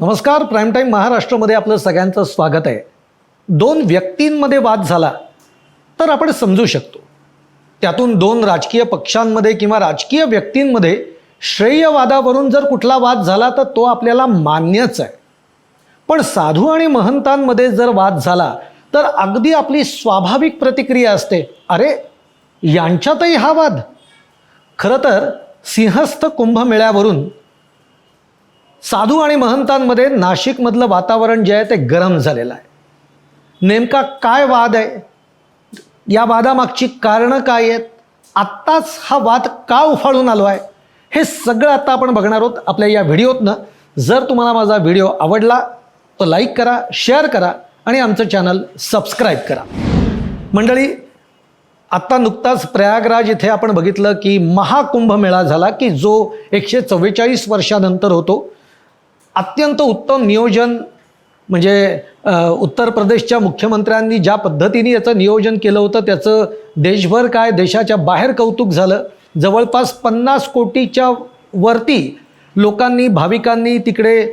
नमस्कार prime time महाराष्ट्रामध्ये आपलं सगळ्यांचं स्वागत आहे. दोन व्यक्तींमध्ये वाद झाला तर आपण समजू शकतो. त्यातून दोन राजकीय पक्षांमध्ये किंवा राजकीय व्यक्तींमध्ये श्रेयवादावरून जर कुठला वाद झाला तर तो आपल्याला मान्यच आहे. पण साधू आणि महंतांमध्ये जर वाद झाला तर अगदी आपली स्वाभाविक प्रतिक्रिया असते. अरे यांच्यातही हा वाद? खरं तर सिंहस्थ कुंभमेळ्यावरून साधू आणि महंतांमध्ये नाशिकमधलं वातावरण जे आहे ते गरम झालेलं आहे. नेमका काय वाद आहे? या वादामागची कारणं काय आहेत? आत्ताच हा वाद का उफाळून आलो आहे? हे सगळं आता आपण बघणार आहोत आपल्या या व्हिडिओतनं. जर तुम्हाला माझा व्हिडिओ आवडला तर लाईक करा शेअर करा आणि आमचं चॅनल सबस्क्राईब करा. मंडळी आत्ता नुकताच प्रयागराज इथे आपण बघितलं की महाकुंभमेळा झाला की जो एकशे चव्वेचाळीस वर्षानंतर होतो. अत्यंत उत्तम नियोजन म्हणजे उत्तर प्रदेशच्या मुख्यमंत्र्यांनी ज्या पद्धतीने याचं नियोजन केलं होतं त्याचं देशभर काय देशाच्या बाहेर कौतुक झालं. जवळपास पन्नास कोटीच्या वरती लोकांनी भाविकांनी तिकडे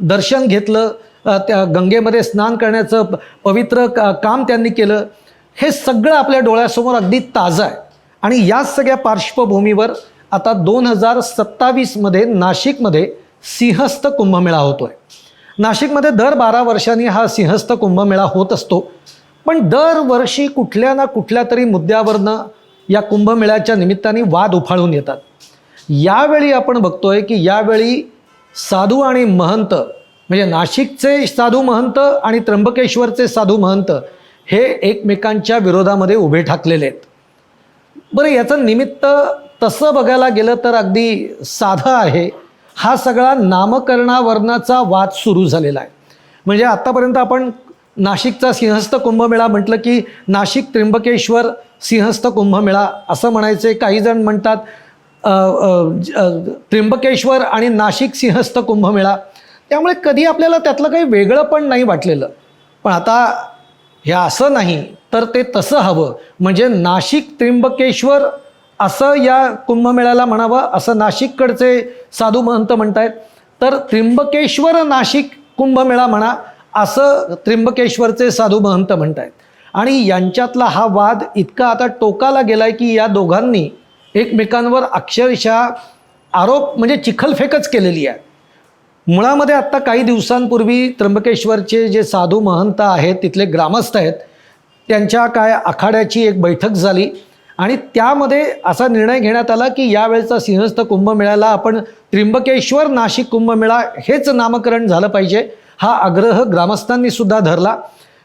दर्शन घेतलं. त्या गंगेमध्ये स्नान करण्याचं प- पवित्र का काम त्यांनी केलं. हे सगळं आपल्या डोळ्यासमोर अगदी ताजं आहे. आणि याच सगळ्या पार्श्वभूमीवर आता दोन हजार सत्तावीसमध्ये नाशिकमध्ये सिंहस्थ कुंभमेळा होतो आहे नाशिकमध्ये दर बारा वर्षांनी हा सिंहस्थ कुंभमेळा होत असतो. पण दरवर्षी कुठल्या ना कुठल्या तरी मुद्द्यावरनं या कुंभमेळ्याच्या निमित्ताने वाद उफाळून येतात. यावेळी आपण बघतोय की यावेळी साधू आणि महंत म्हणजे नाशिकचे साधू महंत आणि त्र्यंबकेश्वरचे साधू महंत हे एकमेकांच्या विरोधामध्ये उभे ठाकलेले आहेत. बरं याचं निमित्त तसं बघायला गेलं तर अगदी साधं आहे. हा सगळा नामकरणावरणाचा वाद सुरू झालेला आहे. म्हणजे आत्तापर्यंत आपण नाशिकचा सिंहस्थ कुंभमेळा म्हटलं की नाशिक त्र्यंबकेश्वर सिंहस्थ कुंभमेळा असं म्हणायचे काही जण म्हणतात ज- त्र्यंबकेश्वर आणि नाशिक सिंहस्थ कुंभमेळा. त्यामुळे कधी आपल्याला त्यातलं काही वेगळं पण नाही वाटलेलं. पण आता हे असं नाही तर ते तसं हवं. म्हणजे नाशिक त्र्यंबकेश्वर असं या कुंभमेळ्याला म्हणावं असं नाशिककडचे साधू महंत म्हणतायत. तर त्र्यंबकेश्वर नाशिक कुंभमेळा म्हणा असं त्र्यंबकेश्वरचे साधू महंत म्हणतायत. आणि यांच्यातला हा वाद इतका आता टोकाला गेलाय की या दोघांनी एकमेकांवर अक्षरशः आरोप म्हणजे चिखलफेकच केलेली आहे मुळामध्ये आत्ता काही दिवसांपूर्वी त्र्यंबकेश्वरचे जे साधू महंत आहेत तिथले ग्रामस्थ आहेत त्यांच्या काय आखाड्याची एक बैठक झाली. आणि त्यामध्ये असा निर्णय घेण्यात आला की यावेळेचा सिंहस्थ कुंभमेळ्याला आपण त्र्यंबकेश्वर नाशिक कुंभमेळा हेच नामकरण झालं पाहिजे. हा आग्रह ग्रामस्थांनी सुद्धा धरला.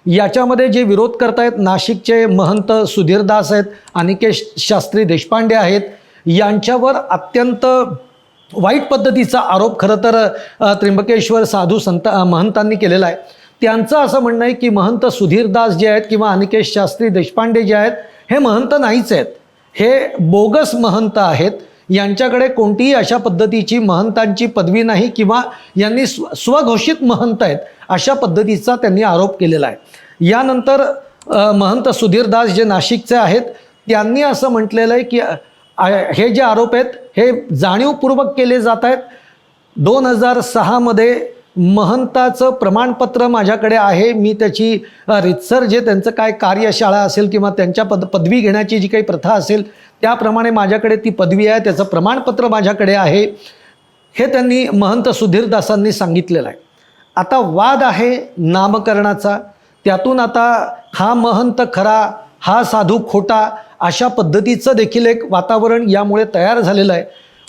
याच्यामध्ये जे विरोध करतायत नाशिकचे महंत सुधीरदास आहेत अनिकेश शास्त्री देशपांडे आहेत यांच्यावर अत्यंत वाईट पद्धतीचा आरोप खरं तर त्र्यंबकेश्वर साधू संत महंतांनी केलेला आहे. त्यांचं असं म्हणणं आहे की महंत सुधीरदास जे आहेत किंवा अनिकेश शास्त्री देशपांडे जे आहेत हे महंत नाहीच आहेत. हे बोगस महंत आहेत. यांच्याकडे कोणतीही अशा पद्धतीची महंतांची पदवी नाही किंवा यांनी स्व स्वघोषित महंत आहेत अशा पद्धतीचा त्यांनी आरोप केलेला आहे. यानंतर महंत सुधीरदास जे नाशिकचे आहेत त्यांनी असं म्हटलेलं आहे की हे जे आरोप आहेत हे जाणीवपूर्वक केले जात आहेत. दोन हजार सहामध्ये महंताचं प्रमाणपत्र माझ्याकडे आहे. मी त्याची रितसर जे त्यांचं काय कार्यशाळा असेल किंवा त्यांच्या पद पदवी घेण्याची जी काही प्रथा असेल त्याप्रमाणे माझ्याकडे ती पदवी आहे. त्याचं प्रमाणपत्र माझ्याकडे आहे. हे त्यांनी महंत सुधीरदासांनी सांगितलेलं आहे. आता वाद आहे नामकरणाचा. त्यातून आता हा महंत खरा हा साधू खोटा अशा पद्धतीचं देखील एक वातावरण यामुळे तयार झालेलं आहे.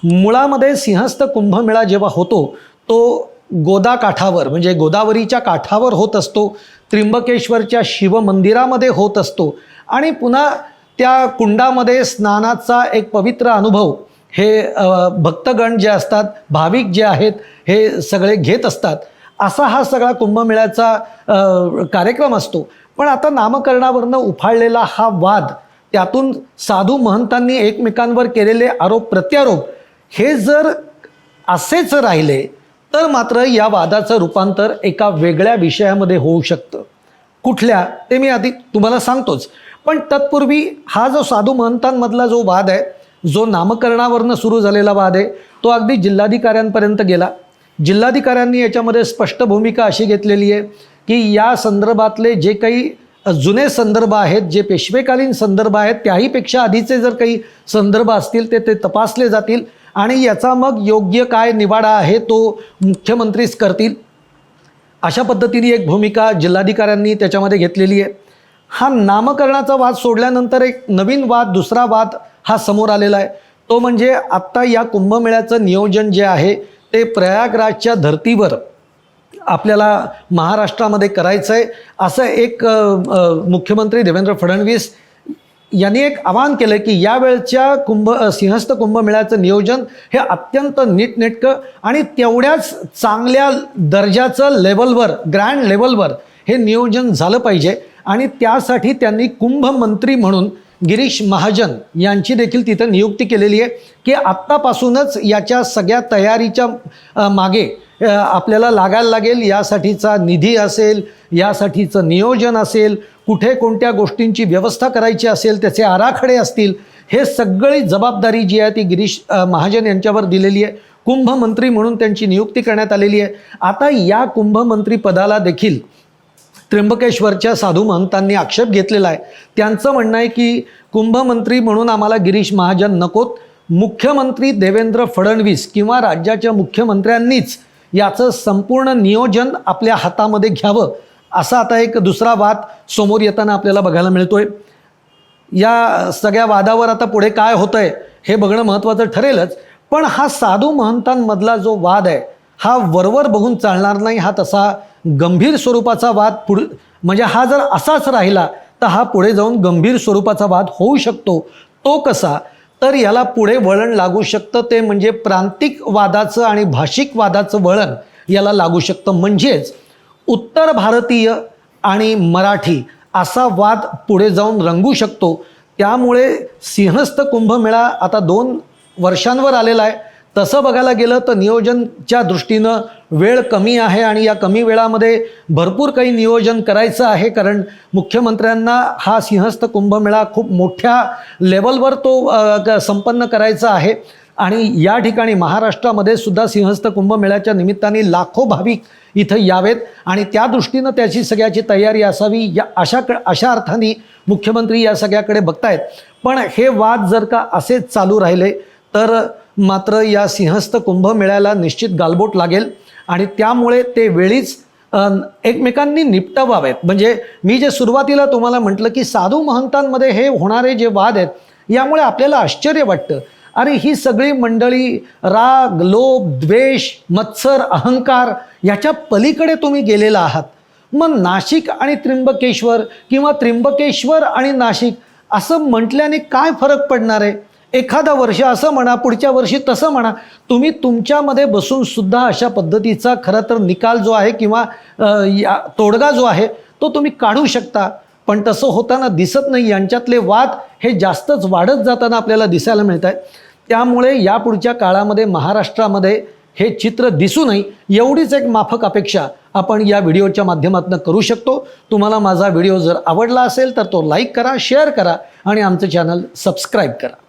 मुळामध्ये सिंहस्थ कुंभमेळा जेव्हा होतो तो गोदा काठावर म्हणजे गोदावरीच्या काठावर होत असतो त्र्यंबकेश्वरच्या शिवमंदिरामध्ये होत असतो आणि पुन्हा त्या कुंडामध्ये स्नानाचा एक पवित्र अनुभव. हे भक्तगण जे असतात भाविक जे आहेत हे सगळे घेत असतात. असा हा सगळा कुंभमेळ्याचा कार्यक्रम असतो. पण आता नामकरणावरनं उफाळलेला हा वाद त्यातून साधू महंतांनी एकमेकांवर केलेले आरोप प्रत्यारोप हे जर असेच राहिले तर मात्र या वादाचं रूपांतर एका वेगळ्या विषयामध्ये होऊ शकतं. कुठल्या ते मी आधी तुम्हाला सांगतोच. पण तत्पूर्वी हा जो साधू महंतांमधला जो वाद आहे जो नामकरणावरनं सुरू झालेला वाद आहे तो अगदी जिल्हाधिकाऱ्यांपर्यंत गेला. जिल्हाधिकाऱ्यांनी याच्यामध्ये स्पष्ट भूमिका अशी घेतलेली आहे की या संदर्भातले जे काही जुने संदर्भ आहेत जे पेशवेकालीन संदर्भ आहेत त्याहीपेक्षा आधीचे जर काही संदर्भ असतील ते ते तपासले जातील. आणि याचा मग योग्य काय निवाडा आहे तो मुख्यमंत्रीच करतील? अशा पद्धतीने एक भूमिका जिल्हाधिकाऱ्यांनी त्याच्यामध्ये घेतलेली आहे. हा नामकरणाचा वाद सोडल्यानंतर एक नवीन वाद दुसरा वाद हा समोर आलेला आहे. तो म्हणजे आत्ता या कुंभमेळ्याचं नियोजन जे आहे ते प्रयागराजच्या धर्तीवर आपल्याला महाराष्ट्रामध्ये करायचं आहे असं एक मुख्यमंत्री देवेंद्र फडणवीस यांनी एक आवाहन केलं की यावेळच्या कुंभ सिंहस्थ कुंभमेळ्याचं नियोजन हे अत्यंत नीटनेटकं आणि तेवढ्याच चांगल्या दर्जाचं लेवलवर ग्रँड लेवलवर हे नियोजन झालं पाहिजे. आणि त्यासाठी त्यांनी कुंभमंत्री म्हणून गिरीश महाजन यांची देखील तिथं नियुक्ती केलेली आहे की आत्तापासूनच याच्या सगळ्या तयारीच्या मागे आपल्याला लागायला लागेल. यासाठीचा निधी असेल यासाठीचं नियोजन असेल कुठे कोणत्या गोष्टींची व्यवस्था करायची असेल त्याचे आराखडे असतील हे सगळी जबाबदारी जी आहे ती गिरीश महाजन यांच्यावर दिलेली आहे. कुंभमंत्री म्हणून त्यांची नियुक्ती करण्यात आलेली आहे. आता या कुंभमंत्री पदाला देखील त्र्यंबकेश्वरच्या साधू महंतांनी आक्षेप घेतलेला आहे. त्यांचं म्हणणं आहे की कुंभमंत्री म्हणून आम्हाला गिरीश महाजन नकोत. मुख्यमंत्री देवेंद्र फडणवीस किंवा राज्याच्या मुख्यमंत्र्यांनीच याचं संपूर्ण नियोजन आपल्या हातामध्ये घ्यावं. असा आता एक दुसरा वाद समोर येताना आपल्याला बघायला मिळतोय. या सगळ्या वादावर आता पुढे काय होतं आहे हे बघणं महत्त्वाचं ठरेलच पण हा साधू महंतांमधला जो वाद आहे हा वरवर बघून चालणार नाही हा तसा गंभीर स्वरूपाचा वाद पुढ म्हणजे हा जर असाच राहिला तर हा पुढे जाऊन गंभीर स्वरूपाचा वाद होऊ शकतो. तो कसा? तर याला पुढे वळण लागू शकतं ते म्हणजे प्रांतिक वादाचं आणि भाषिक वादाचं वळण याला लागू शकतं. म्हणजेच उत्तर भारतीय आणि मराठी असा वाद पुढे जाऊन रंगू शकतो. त्यामुळे सिंहस्थ कुंभमेळा आता दोन वर्षांवर आलेला आहे. तसं बघायला गेलं तर नियोजनच्या दृष्टीनं वेळ कमी आहे आणि या कमी वेळामध्ये भरपूर काही नियोजन करायचं आहे कारण मुख्यमंत्र्यांना हा सिंहस्थ कुंभमेळा खूप मोठ्या लेवलवर तो क- संपन्न करायचा आहे. आणि या ठिकाणी महाराष्ट्रामध्ये सुद्धा सिंहस्थ कुंभमेळ्याच्या निमित्ताने लाखो भाविक इथं यावेत. आणि त्या दृष्टीनं त्याची सगळ्याची तयारी असावी या अशा क अशा अर्थाने मुख्यमंत्री या सगळ्याकडे बघतायत. पण हे वाद जर का असेच चालू राहिले तर मात्र या सिंहस्थ कुंभमेळ्याला निश्चित गालबोट लागेल. आणि त्यामुळे ते वेळीच एकमेकांनी निपटवावेत. म्हणजे मी जे सुरुवातीला तुम्हाला म्हटलं की साधू महंतांमध्ये हे होणारे जे वाद आहेत यामुळे आपल्याला आश्चर्य वाटतं. अरे ही सगळी मंडळी राग लोभ द्वेष मत्सर अहंकार याच्या पलीकडे तुम्ही गेलेला आहात. मग नाशिक आणि त्र्यंबकेश्वर किंवा त्र्यंबकेश्वर आणि नाशिक असं म्हटल्याने काय फरक पडणार आहे? एखादा वर्ष असं म्हणा पुढच्या वर्षी तसं म्हणा तुम्ही तुमच्यामध्ये बसून सुद्धा अशा पद्धतीचा खरं तर निकाल जो आहे किंवा या तोडगा जो आहे तो तुम्ही काढू शकता. पण तसं होताना दिसत नाही. यांच्यातले वाद हे जास्तच वाढत जाताना आपल्याला दिसायला मिळत आहेत त्यामुळे यापुढच्या काळामध्ये महाराष्ट्रामध्ये हे चित्र दिसू नये एवढीच एक माफक अपेक्षा आपण या व्हिडिओच्या माध्यमातून करू शकतो. तुम्हाला माझा व्हिडिओ जर आवडला असेल तर तो लाईक करा शेअर करा आणि आमचं चॅनल सबस्क्राईब करा.